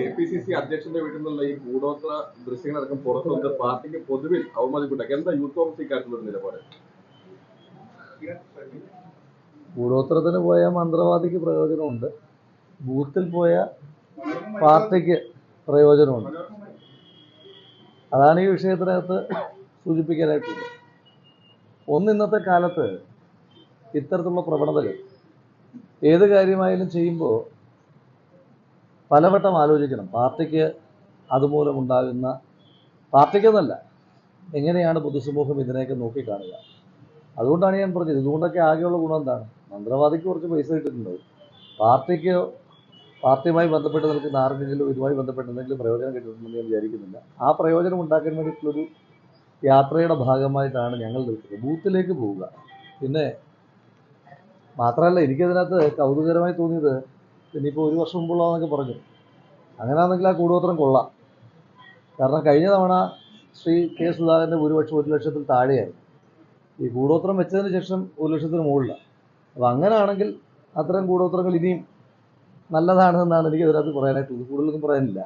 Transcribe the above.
K P C C അധ്യക്ഷന്റെ വീട്ടിൽ നിന്നുള്ള ഈ കൂടോത്ര ദൃശ്യങ്ങളടക്കം പുറത്തു വന്ന് പാർട്ടിക്ക് പൊതുവിൽ അവമതിക്കുണ്ടാക്കി എന്താ യൂത്ത് കോൺഗ്രസ് ഇക്കാര്യത്തിലുള്ള നിലപാട് കൂടോത്രത്തിന് പോയ മന്ത്രവാദിക്ക് പ്രയോജനമുണ്ട്. ബൂത്തിൽ പോയ പാർട്ടിക്ക് പ്രയോജനമുണ്ട്. അതാണ് ഈ വിഷയത്തിനകത്ത് സൂചിപ്പിക്കാനായിട്ടുള്ളത് ഒന്ന് ഇന്നത്തെ കാലത്ത് ഇത്തരത്തിലുള്ള പ്രവണതകൾ ഏത് കാര്യമായാലും ചെയ്യുമ്പോൾ പലവട്ടം ആലോചിക്കണം. പാർട്ടിക്ക് അതുമൂലം ഉണ്ടാകുന്ന പാർട്ടിക്കെന്നല്ല എങ്ങനെയാണ് പൊതുസമൂഹം ഇതിനെയൊക്കെ നോക്കിക്കാണുക അതുകൊണ്ടാണ് ഞാൻ പറഞ്ഞത് ഇതുകൊണ്ടൊക്കെ ആകെയുള്ള ഗുണം എന്താണ്? മന്ത്രവാദിക്ക് കുറച്ച് പൈസ കിട്ടിയിട്ടുണ്ട്. പാർട്ടിക്ക് പാർട്ടിയുമായി ബന്ധപ്പെട്ട് നിൽക്കുന്ന ആർക്കെങ്കിലും ഇതുമായി ബന്ധപ്പെട്ട് എന്തെങ്കിലും പ്രയോജനം കിട്ടിയിട്ടുണ്ടെന്ന് ഞാൻ വിചാരിക്കുന്നില്ല. ആ പ്രയോജനം ഉണ്ടാക്കാൻ വേണ്ടിയിട്ടുള്ളൊരു യാത്രയുടെ ഭാഗമായിട്ടാണ് ഞങ്ങൾ നിൽക്കുന്നത്. ബൂത്തിലേക്ക് പോവുക. പിന്നെ മാത്രമല്ല എനിക്കതിനകത്ത് കൗതുകരമായി തോന്നിയത് ഇനിയിപ്പോൾ ഒരു വർഷം മുമ്പുള്ളതെന്നൊക്കെ പറഞ്ഞു. അങ്ങനെയാണെങ്കിൽ ആ കൂടുപത്രം കൊള്ളാം. കാരണം കഴിഞ്ഞ തവണ ശ്രീ കെ സുധാകരന്റെ ഭൂരിപക്ഷം ഒരു ലക്ഷത്തിൽ താഴെയായി. ഈ കൂടോത്രം വെച്ചതിന് ശേഷം ഒരു ലക്ഷത്തിന് മുകളിലാണ് അപ്പോൾ അങ്ങനെയാണെങ്കിൽ അത്തരം കൂടോത്രങ്ങൾ ഇനിയും നല്ലതാണ് എന്നാണ് എനിക്ക് ഇതിനകത്ത് പറയാനായിട്ടുള്ളത് കൂടുതലൊന്നും പറയാനില്ല.